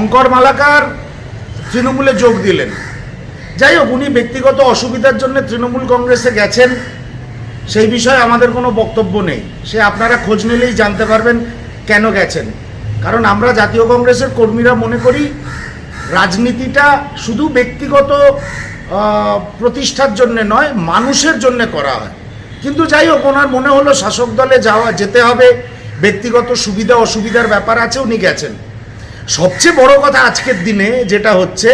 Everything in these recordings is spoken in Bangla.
শঙ্কর মালাকার তৃণমূলে যোগ দিলেন। যাই হোক, উনি ব্যক্তিগত অসুবিধার জন্য তৃণমূল কংগ্রেসে গেছেন। সেই বিষয়ে আমাদের কোনো বক্তব্য নেই। সে আপনারা খোঁজ নিলেই জানতে পারবেন কেন গেছেন। কারণ আমরা জাতীয় কংগ্রেসের কর্মীরা মনে করি, রাজনীতিটা শুধু ব্যক্তিগত প্রতিষ্ঠার জন্য নয়, মানুষের জন্য করা হয়। কিন্তু যাই হোক, ওনার মনে হলো শাসক দলে যাওয়া, যেতে হবে। ব্যক্তিগত সুবিধা, অসুবিধার ব্যাপার আছে, উনি গেছেন। সবচেয়ে বড় কথা আজকের দিনে যেটা হচ্ছে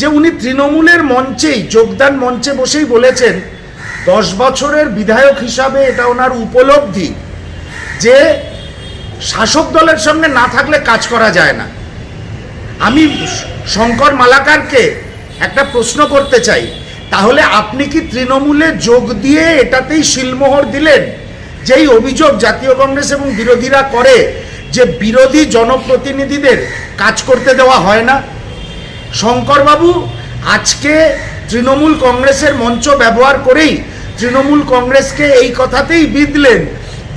যে উনি তৃণমূলের মঞ্চেই, যোগদান মঞ্চে বসেই বলেছেন, দশ বছরের বিধায়ক হিসাবে এটা ওনার উপলব্ধি যে শাসক দলের সঙ্গে না থাকলে কাজ করা যায় না। আমি শঙ্কর মালাকারকে একটা প্রশ্ন করতে চাই, তাহলে আপনি কি তৃণমূলে যোগ দিয়ে এটাতেই শিলমোহর দিলেন, যেই অভিযোগ জাতীয় কংগ্রেস এবং বিরোধীরা করে যে বিরোধী জনপ্রতিনিধিদের কাজ করতে দেওয়া হয় না। শঙ্করবাবু আজকে তৃণমূল কংগ্রেসের মঞ্চ ব্যবহার করেই তৃণমূল কংগ্রেসকে এই কথাতেই বিধলেন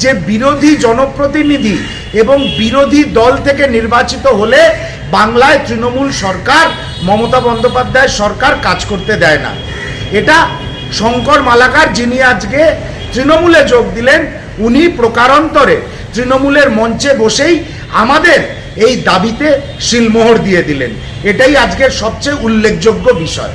যে বিরোধী জনপ্রতিনিধি এবং বিরোধী দল থেকে নির্বাচিত হলে বাংলায় তৃণমূল সরকার, মমতা বন্দ্যোপাধ্যায় সরকার কাজ করতে দেয় না। এটা শঙ্কর মালাকার যিনি আজকে তৃণমূলে যোগ দিলেন, উনি প্রকারান্তরে তৃণমূলের মঞ্চে বসেই আমাদের এই দাবিতে শিলমোহর দিয়ে দিলেন। এটাই আজকের সবচেয়ে উল্লেখযোগ্য বিষয়।